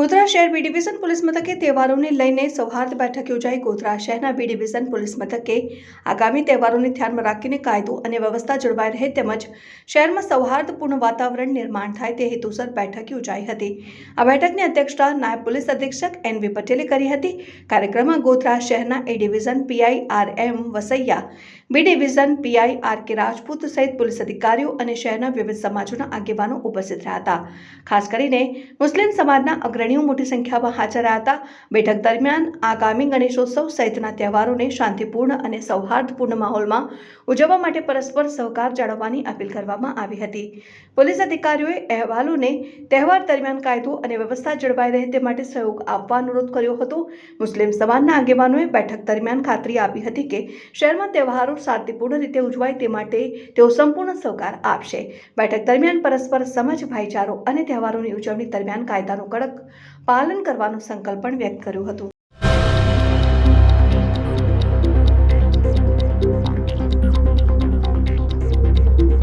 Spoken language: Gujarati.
ગોધરા શહેર બી ડિવિઝન પોલીસ મથકે તહેવારોને લઈને સૌહાર્દ બેઠક યોજાઈ. ગોધરા શહેરના બી ડિવિઝન પોલીસ મથકે આગામી તહેવારોને ધ્યાનમાં રાખીને કાયદો અને વ્યવસ્થા જળવાઈ રહે તેમજ શહેરમાં સૌહાર્દપૂર્ણ વાતાવરણ નિર્માણ થાય તે હેતુસર બેઠક યોજાઈ હતી. આ બેઠકની અધ્યક્ષતા નાયબ પોલીસ અધિક્ષક એન વી પટેલે કરી હતી. કાર્યક્રમમાં ગોધરા શહેરના A division PI R M Vasaiya B division PI R K Rajput સહિત પોલીસ અધિકારીઓ અને શહેરના વિવિધ સમાજોના આગેવાનો ઉપસ્થિત રહ્યા હતા. ખાસ કરીને મુસ્લિમ સમાજના અગ્રણીઓ મોટી સંખ્યામાં હાજર હતા. બેઠક દરમિયાન આગામી ગણેશોત્સવ સહિતના તહેવારોને શાંતિપૂર્ણ અને સૌહાર્દપૂર્ણ માહોલમાં ઉજવવા માટે પરસ્પર સહકાર જાળવવાની અપીલ કરવામાં આવી હતી. પોલીસ અધિકારીઓએ અહેવાલોને તહેવાર દરમિયાન કાયદો અને વ્યવસ્થા જળવાઈ રહે તે માટે સહયોગ આપવા અનુરોધ કર્યો હતો. મુસ્લિમ સમાજના આગેવાનોએ બેઠક દરમિયાન ખાતરી આપી હતી કે શહેરમાં તહેવારો શાંતિપૂર્ણ રીતે ઉજવાય તે માટે તેઓ સંપૂર્ણ સહકાર આપશે. બેઠક દરમિયાન પરસ્પર સમજ, ભાઈચારો અને તહેવારોની ઉજવણી દરમિયાન કાયદાનો કડક પાલન કરવાનો સંકલ્પ પણ વ્યક્ત કર્યો હતો.